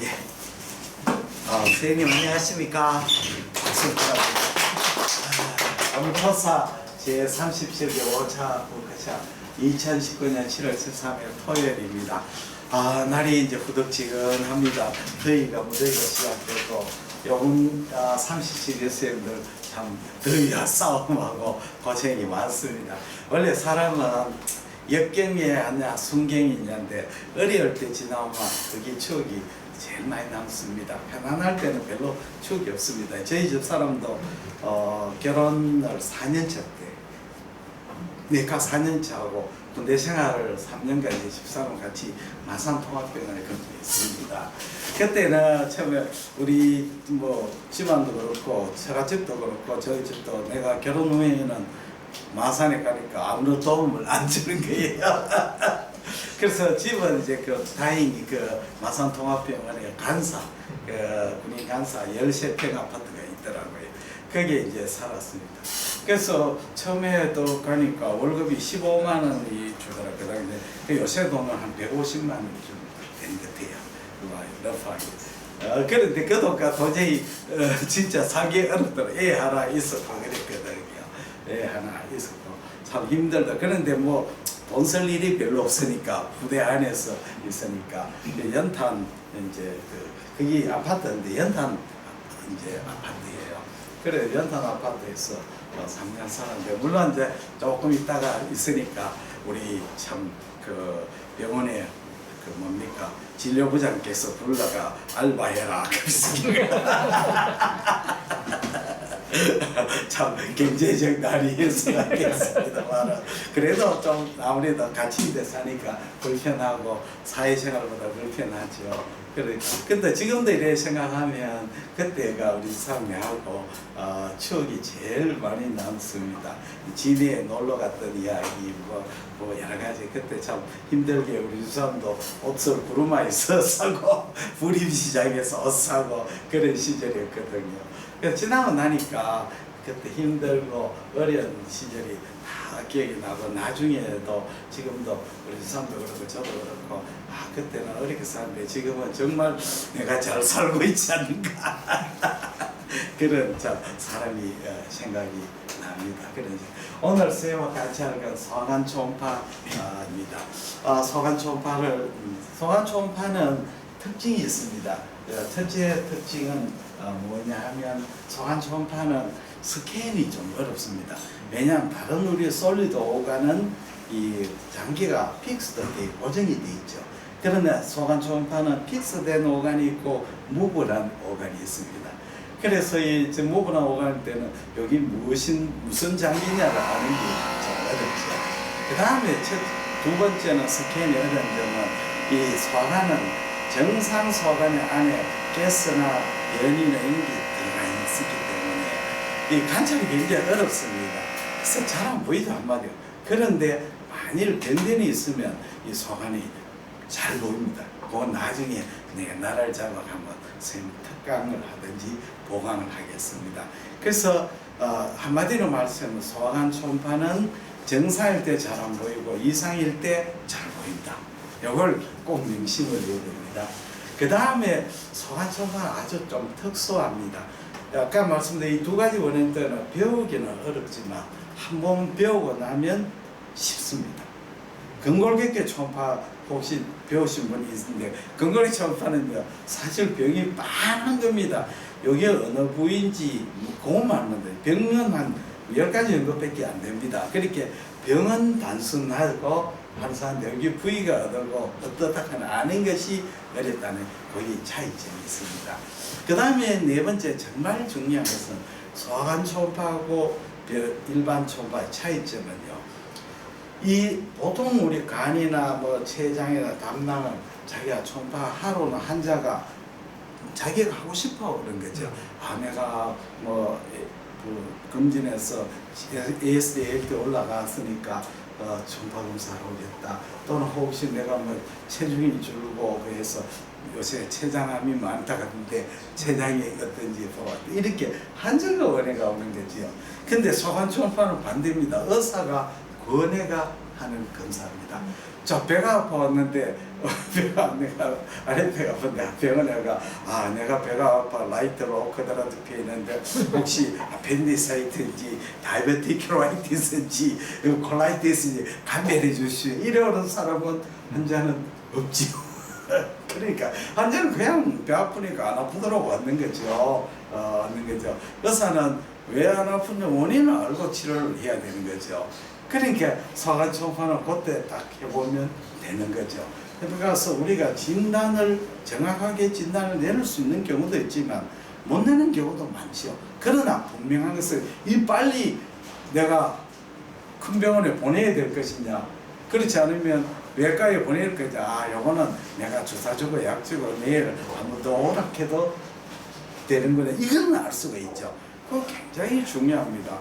예. 어, 선생님 안녕하십니까? 박수 부탁드립니다. 암토사 제37개 5차 국가차 2019년 7월 13일 토요일입니다. 아, 날이 이제 후덕지근합니다. 더위가 무더위가 시작되고 요번 아, 37 여생들 참 더위와 싸움하고 고생이 많습니다. 원래 사람은 역경에 하냐 순경이 있는데 어려울 때 지나오면 그게 추억이 제일 많이 남습니다. 편안할 때는 별로 추억이 없습니다. 저희 집 사람도 어, 결혼을 4년차 때 내가 4년차 하고 군대 생활을 3년간 집사람 같이 마산 통합병원에 근무했습니다. 그때는 처음에 우리 뭐 집안도 그렇고 처가집도 그렇고 저희 집도 내가 결혼 후에는 마산에 가니까 아무런 도움을 안 주는 거예요. 그래서 집은 이제 그 다행히 그 마산 통합병원에 간사, 그 군인 간사 13평 아파트가 있더라고요. 거기에 이제 살았습니다. 그래서 처음에 또 가니까 월급이 15만 원이 주더라고요. 그 요새 돈은 한 150만 원쯤 되는 것 같아요. 뭐 러프하게. 어, 그런데 그 돈가 도저히 어, 진짜 살기 어렵더라고요. 애 하나 있었고 그랬거든요. 애 하나 있었고 참 힘들다. 그런데 뭐 돈 쓸 일이 별로 없으니까 부대 안에서 있으니까 연탄 이제 그 거기 아파트인데 연탄 이제 아파트예요. 그래 연탄 아파트에서 어, 3년 살았는데 물론 이제 조금 있다가 있으니까 우리 참 그 병원에 그 뭡니까 진료부장께서 불러가 알바해라 그랬습니다. 참 경제적 날이어서 하겠습니다만 그래도 좀 아무래도 같이 돼 사니까 불편하고 사회생활보다 불편하죠. 그래 근데 지금도 이래 생각하면 그때가 우리 삶이하고 어, 추억이 제일 많이 남습니다. 진해에 놀러 갔던 이야기 뭐, 뭐 여러 가지 그때 참 힘들게 우리 주삼도 옷을 구루마에서 사고 부림시장에서 옷 사고 그런 시절이었거든요. 그래서 지나고 나니까 그때 힘들고 어려운 시절이 다 기억이 나고 나중에도 지금도 우리 주삼도 그렇고 저도 그렇고 아 그때는 어렵게 살는데 지금은 정말 내가 잘 살고 있지 않는가 그런 참 사람이 어, 생각이 납니다. 그런 오늘 쌤과 같이 하는 건 소간 초음파입니다. 아, 소간 초음파를 음, 소간 초음파는 특징이 있습니다. 어, 첫째 특징은 어, 뭐냐 하면 소간 초음파는 스캔이 좀 어렵습니다. 왜냐하면 다른 우리 솔리드 오가는 이 장기가 픽스드 돼 고정이 돼 있죠. 그러나 소간 초음파는 픽스된 오간이 있고 무브란 오간이 있습니다. 그래서 이 무브란 오간 때는 여기 무슨 무슨 장기냐를 아는 게좀 어렵죠. 그 다음에 두 번째는 스캔이 어려운 점은 이 소간은 정상 소간의 안에 가스나 연이나 인기 들어가 있기 때문에 이 관찰이 굉장히 어렵습니다. 그래서 잘안 보이죠 한마디로. 그런데 만일 변변이 있으면 이 소간이 잘 보입니다. 그 나중에 내가 나라를 잡아가면 선생님 특강을 하든지 보강을 하겠습니다. 그래서 어, 한마디로 말씀하면 소간 초음파는 정상일 때 잘 안 보이고 이상일 때 잘 보인다. 이걸 꼭 명심을 해야 됩니다. 그 다음에 초음파는 아주 좀 특수합니다. 아까 말씀드린 이 두 가지 원인들은 배우기는 어렵지만 한 번 배우고 나면 쉽습니다. 근골격계 초음파 혹시 배우신 분이 있는데 근골격 초음파는요 사실 병이 많은 겁니다. 여기 어느 부위인지 그것만 하는데 병은 한 10가지 정도밖에 안 됩니다. 그렇게 병은 단순하고 항상 여기 부위가 어떻고 어떻다는 아는 것이 어렵다는 거기 차이점이 있습니다. 그 다음에 네 번째 정말 중요한 것은 소간 초음파하고 일반 초음파의 차이점은요. 이 보통 우리 간이나 뭐 췌장이나 담낭을 자기가 초음파 하루는 환자가 자기가 하고 싶어 그런 거죠. 아 내가 뭐 그 검진해서 ASDL 때 올라갔으니까 어, 초음파 검사를 오겠다. 또는 혹시 내가 뭐 체중이 줄고 그래서 요새 췌장암이 많다 같은데 췌장이 어떤지 보아 이렇게 한정가 원해가 오는 거지요. 근데 소관 초음파는 반대입니다. 의사가 권해가 하는 검사입니다. 저 배가 아팠는데 어, 배가 내가 아래 배가 아픈데 병원에 가아 내가 배가 아파 라이트로 오크드라드피 있는데 혹시 아펜디사이트인지 다이베티크라이티스인지 콜라이티스인지 감별해 주시오 이러는 사람은 환자는 없지요. 그러니까 환자는 그냥 배 아프니까 안 아프더라고 왔는 거죠. 어, 왔는 거죠. 의사는 왜 안 아픈지 원인을 알고 치료를 해야 되는 거죠. 그러니까 사관 초파는 그때 딱 해보면 되는 거죠. 그래서 우리가 진단을 정확하게 진단을 내릴 수 있는 경우도 있지만 못 내는 경우도 많죠. 그러나 분명한 것은 이 빨리 내가 큰 병원에 보내야 될 것이냐 그렇지 않으면 외과에 보낼 거죠. 아, 요거는 내가 주사 주고 약 주고 내일 한번 더 오락해도 되는 거네. 이건 알 수가 있죠. 그거 굉장히 중요합니다.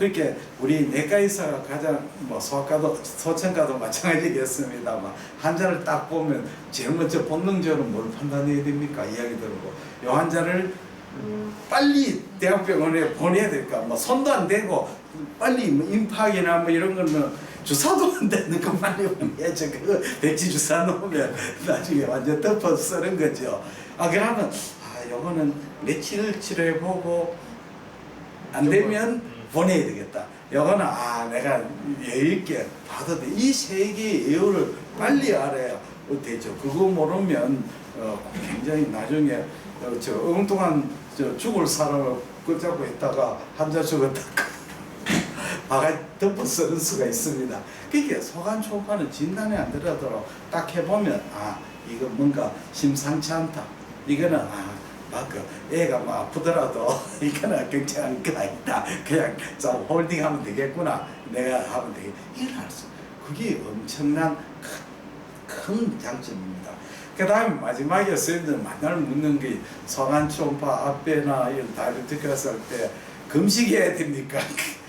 그렇게 우리 내과의사가 가장 뭐 소아과도 소천과도 마찬가지겠습니다만 환자를 딱 보면 제일 먼저 본능적으로 뭘 판단해야 됩니까? 이야기 들고 이 환자를 빨리 대학병원에 보내야 될까? 뭐 손도 안 대고 빨리 뭐 임파학이나 뭐 이런 거는 주사도 안 되는 거 빨리 보내야죠. 그거 백지 주사 놓으면 나중에 완전 덮어 쓰는 거죠. 아 그러면 아 요거는 며칠 치료해 보고 안 되면 보내야 되겠다. 요거는 아 내가 여유 있게 봐도 돼. 이세 개의 예우를 빨리 알아야 되죠. 그거 모르면 어, 굉장히 나중에 어, 저 엉뚱한 저 죽을 사람을 붙잡고 있다가 환자 죽었다. 바가 덮어 쓰는 수가 있습니다. 그게 소관 초파는 진단이 안 들어도 딱 해보면 아 이거 뭔가 심상치 않다. 이거는 아 막그 애가 뭐 아프더라도 이거는 거 아니다. 그냥 좀 홀딩하면 되겠구나. 내가 하면 되겠. 이걸 할 수. 그게 엄청난 큰, 큰 장점입니다. 그 다음에 마지막에 선생님들 만날 묻는 게 소관 초파 앞에나 이런 다이어트가 할때 금식해야 됩니까?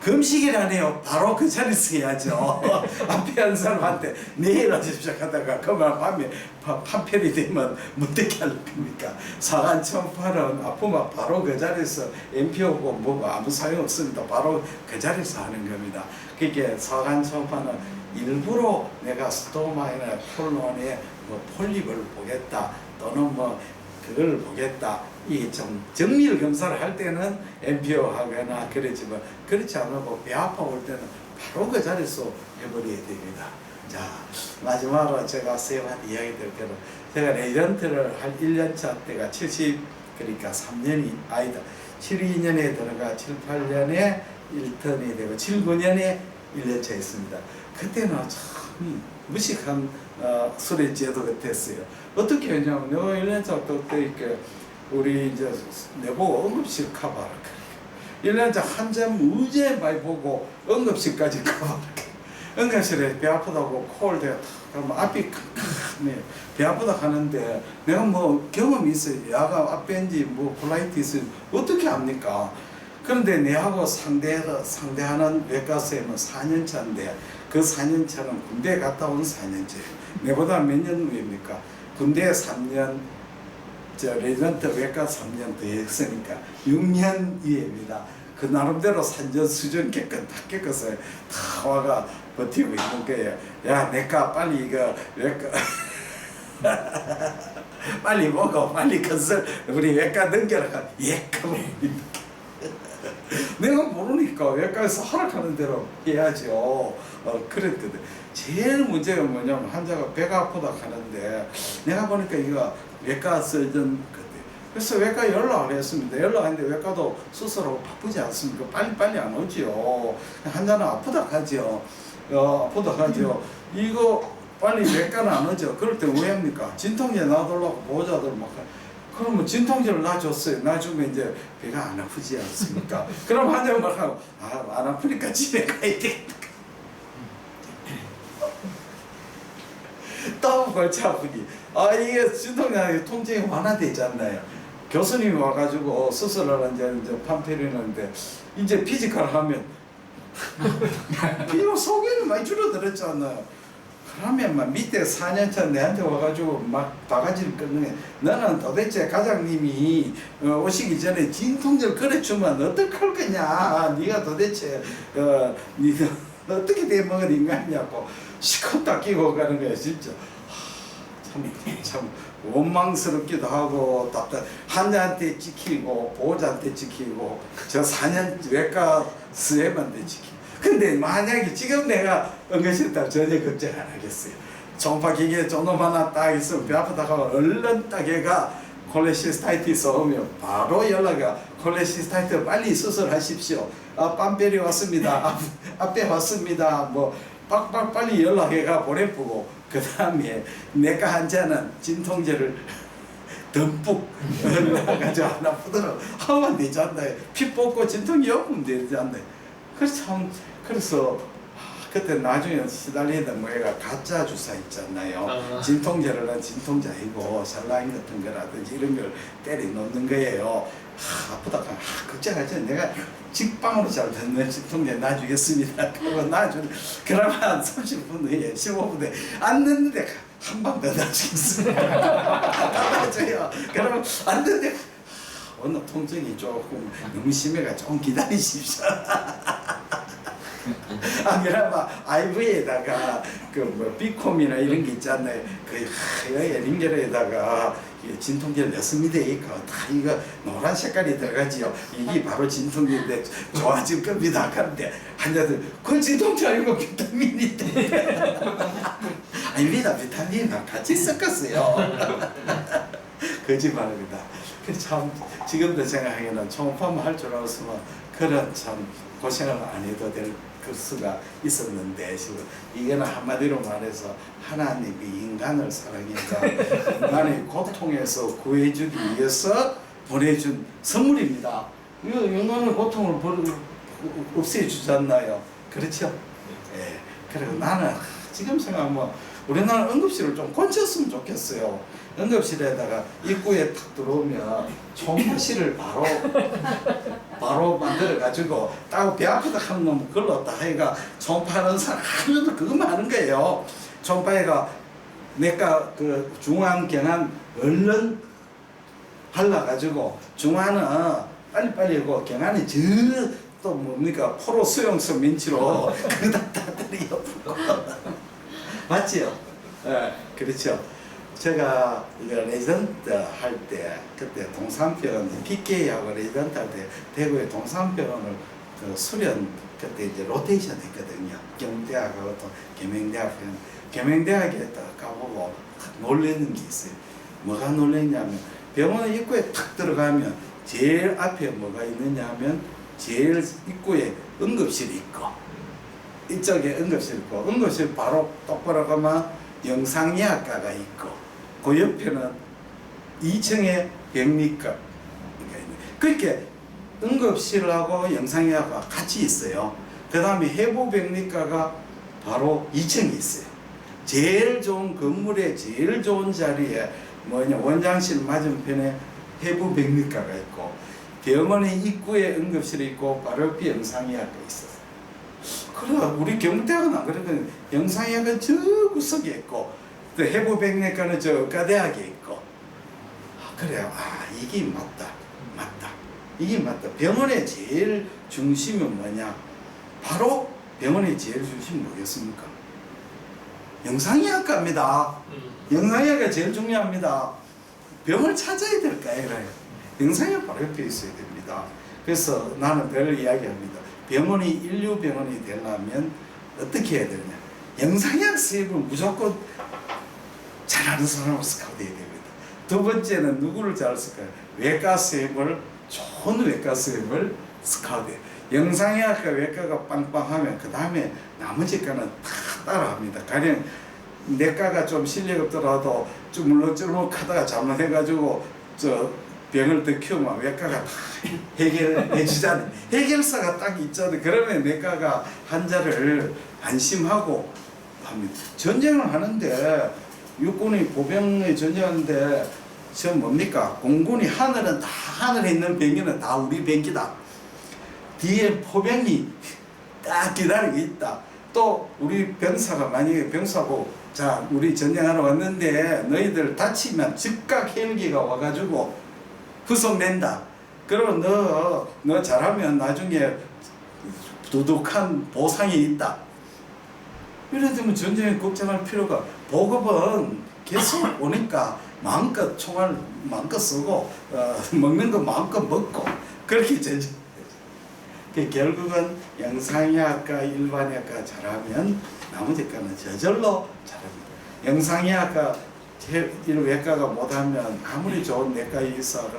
금식이라네요. 바로 그 자리에서 해야죠. 앞에 한 사람한테 내일 하십시오 하다가 그만 밤에 파- 판편이 되면 어떻게 할 겁니까? 사간 청파는 아프면 바로 그 자리에서 MP오고 뭐고 아무 소용 없습니다. 바로 그 자리에서 하는 겁니다. 그게 사간 청파는 일부러 내가 스토마이나 콜론에 뭐 폴립을 보겠다 또는 뭐 그걸 보겠다. 이 좀 정밀 검사를 할 때는 MPO 하거나 그러지만 그렇지 않고 배 아파 올 때는 바로 그 자리에서 해버려야 됩니다. 자 마지막으로 제가 세 가지 이야기 드릴 거는 제가 레전트를 할 1년차 때가 70 그러니까 3년이 아니다. 72년에 들어가 7, 8년에 1턴이 되고 7, 9년에 1년차 했습니다. 그때는 참 무식한 어, 수련 제도 같았어요. 어떻게 했냐면 내가 1년차 때 이렇게 우리 이제 내보고 응급실 가봐라. 1년차 한참 의제 많이 보고 응급실까지 가봐라. 응급실에 배 아프다고 콜 대가 탁 가면 앞이 캄캄해요. 배 아프다 가는데 내가 뭐 경험이 있어요. 야가 앞벤지 뭐 콜라이티스 어떻게 합니까? 그런데 내하고 상대, 상대하는 외과쌤은 4년 차인데 그 4년 차는 군대 갔다 온 4년 차예요. 내보다 몇 년 후입니까? 군대 3년, 저 레전트 외과 3년 더 했으니까 6년 이해입니다. 그 나름대로 산전 수전 깨끗 다 깨끗어요. 다 와가 버티고 있는 거예요. 야, 내가 빨리 이거 외과 빨리 먹어, 빨리 건설 우리 외과 넘겨라. 예, 그럼 내가 모르니까 외과에서 허락하는 대로 해야죠. 어, 그랬거든. 제일 문제가 뭐냐면 환자가 배가 아프다 하는데 내가 보니까 이거 외과 서전 그때 그래서 외과 연락을 했습니다. 연락했는데 외과도 스스로 바쁘지 않습니까? 빨리 빨리 안 오지요. 환자는 아프다 하죠. 어, 아프다 하죠. 이거 빨리 외과는 안 오죠. 그럴 때 왜 합니까? 진통제 놔달라고 보호자들 막 그러면 진통제를 놔줬어요. 놔주면 이제 배가 안 아프지 않습니까? 그럼 환자가 막 하고 아, 안 아프니까 집에 가야 되겠다. 또 골치 아프기. 아 이게 진통제 통증이 완화되잖아요. 교수님이 와가지고 어, 수술을 이제 이제 판테리는데 이제 피지컬 하면 이거 속에는 많이 줄어들었잖아요. 그러면 막 밑에 4년차 내한테 와가지고 막 바가지를 끊는 게 너는 도대체 과장님이 어, 오시기 전에 진통제를 그래주면 어떡할 거냐 네가 도대체 어, 네가 어떻게 돼 먹은 인간이냐고 시컷다 끼고 가는 거야 진짜 하, 참, 참 원망스럽기도 하고 답답 환자한테 찍히고 보호자한테 찍히고 저 4년 외과 스웨반한테 찍히고 근데 만약에 지금 내가 응급실에 전혀 걱정 안 하겠어요 초음파 기계에 좀놈 하나 딱 있으면 배 아프다가 얼른 딱 얘가 콜레시스타이티스 오면 바로 연락이 콜레시스타이티스 빨리 수술하십시오. 아 빰벨이 왔습니다. 아, 앞에 왔습니다. 뭐 빡빡 빨리 연락해가 보내보고 그 다음에 내과 환자는 진통제를 듬뿍 가지고 하나 푸더라 하면 되지 않나요? 피 뽑고 진통이 없으면 되지 않나요? 그래서 참 그래서 아, 그때 나중에 시달리던 뭐가 가짜 주사 있잖아요. 아. 진통제를 진통제 아니고 살라인 같은 거라든지 이런 걸 때려 놓는 거예요. 하, 아프다가 하, 걱정하지 마. 내가 직방으로 잘 듣는 진통제 놔주겠습니다. 그리고 놔주 그러면 한 30분 후에 15분 후에 안 듣는데 한 방 더 놔주겠습니다. 놔줘요. 그러면 안 듣는데 오늘 통증이 조금 너무 심해가 좀 기다리십시오. 아, 그나마 IV에다가 그뭐 비콤이나 이런 게 있잖아요. 그 하얀 링겔에다가 진통제를 넣습니다. 이거 다 이거 노란 색깔이 들어가지요. 이게 바로 진통제인데 좋아질 겁니다. 그런데 환자들 그 진통제 아니고 비타민인데 아닙니다. 비타민이랑 같이 섞었어요. 거짓말입니다. 그참 지금도 생각하기에는 초음파만 할줄 알았으면 그런 참 고생을 안 해도 될 그 수가 있었는데 지금 이거는 한마디로 말해서 하나님이 인간을 사랑해서 인간의 고통에서 구해주기 위해서 보내준 선물입니다. 이거 인간의 고통을 벌- 없애주잖아요. 그렇죠? 예. 그리고 나는 지금 생각하면 우리나라 응급실을 좀 고쳤으면 좋겠어요. 응급실에다가 입구에 탁 들어오면 총파실을 바로 바로 만들어 가지고 딱 배 아프다 하는 놈 그걸로 다 해가 총파하는 사람 하면 그것만 하는 거예요. 총파해가 내가 그 중앙 경한 얼른 할라 가지고 중앙은 빨리빨리 하고 경한이 저또 뭡니까 포로 수용성 민치로 그다 다들이 옆으로 맞지요? 예, 그렇죠. 제가 이거 레전드 할 때 그때 동산병원 PK하고 레전드 할 때 대구의 동산병원을 그 수련 그때 이제 로테이션 했거든요. 경대학하고 또 계명대학 계명대학에 딱 가보고 놀라는 게 있어요. 뭐가 놀랐냐면 병원 입구에 탁 들어가면 제일 앞에 뭐가 있느냐 하면 제일 입구에 응급실이 있고 이쪽에 응급실 있고 응급실 바로 똑바로 가면 영상의학과가 있고 그 옆에는 2층에 병리과 그렇게 응급실하고 영상의학과 같이 있어요. 그 다음에 해부병리과가 바로 2층에 있어요. 제일 좋은 건물의 제일 좋은 자리에 뭐냐 원장실 맞은편에 해부병리과가 있고 병원의 입구에 응급실이 있고 바로 옆에 영상의학과 있어요. 그래 우리 경대학은 안 그러거든 영상의학은 저 구석에 있고 또 해부백내과는 저 의과대학에 있고. 아, 그래요? 아 이게 맞다. 맞다. 이게 맞다. 병원의 제일 중심은 뭐냐? 바로 병원의 제일 중심 뭐겠습니까? 영상의학과입니다. 영상의학이 제일 중요합니다. 병을 찾아야 될까 이래요. 영상의학 바로 옆에 있어야 됩니다. 그래서 나는 늘 이야기합니다. 병원이 인류 병원이 되려면 어떻게 해야 되냐? 영상의학 수입을 무조건 잘하는 사람을 스카우트 해야 됩니다. 두 번째는 누구를 잘 스카우트? 외과 수입을 좋은 외과 수입을 스카우트. 해요. 영상의학과 외과가 빵빵하면 그 다음에 나머지 과는 다 따라합니다. 가령 내과가 좀 실력 없더라도 좀 물렁물렁하다가 잘못해가지고 저 병을 더 키우면 외과가 다 해결해 주잖아요. 해결사가 딱 있잖아요. 그러면 내과가 환자를 안심하고 합니다. 전쟁을 하는데 육군이 보병에 전쟁하는데 저 뭡니까? 공군이 하늘은 다 하늘에 있는 병기는 다 우리 병기다. 뒤에 포병이 딱 기다리고 있다. 또 우리 병사가 만약에 병사고 자 우리 전쟁하러 왔는데 너희들 다치면 즉각 헬기가 와가지고 후송된다. 그러면 너, 너 잘하면 나중에 두둑한 보상이 있다. 이래 되면 전쟁에 걱정할 필요가 보급은 계속 오니까 마음껏 총알 마음껏 쏘고 어, 먹는 거 마음껏 먹고 그렇게 전쟁. 그 결국은 영상의학과 일반의학과 잘하면 나머지 과는 저절로 잘합니다. 영상의학과 외과가 못하면 아무리 좋은 내과 의사를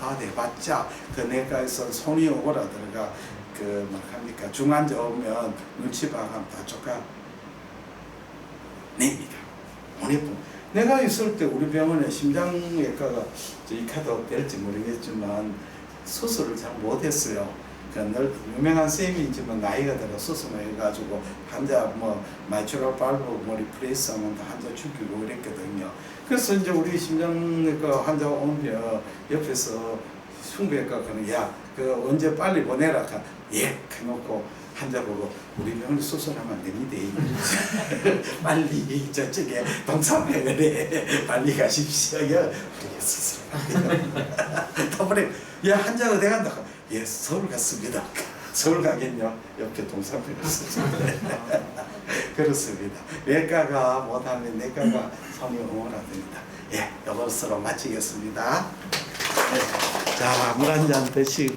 가대봤자 그 내과에서 손이 오고라들가 그뭐 합니까 중환자 오면 눈치 봐가면 다 쫓아 냅니다. 오늘 내가 있을 때 우리 병원에 심장외과가 저이 카드 될지 모르겠지만 수술을 잘 못했어요. 그늘 유명한 쌤이지만 나이가 들어 수술을 해가지고 환자 뭐 마이트럴 발브 뭐 리프레이스 하면 다 환자 죽이고 이랬거든요. 그래서 이제 우리 심장외과 환자 오면 옆에서 흉부외과 그는 야그 언제 빨리 보내라 가 예 해놓고 환자 보고 우리 병원에 수술하면 안 됩니다. 빨리 저쪽에 동산병원에 빨리 가십시오. 예, 수술합니다. 더블에 야 환자 어디 간다? 예 서울 갔습니다. 서울 가겠냐? 옆에 동산병원 수술. 그렇습니다. 외과가 못하면 내과가 손이 응원합니다. 예, 이것으로 마치겠습니다. 네. 자, 물 한 잔 드시고.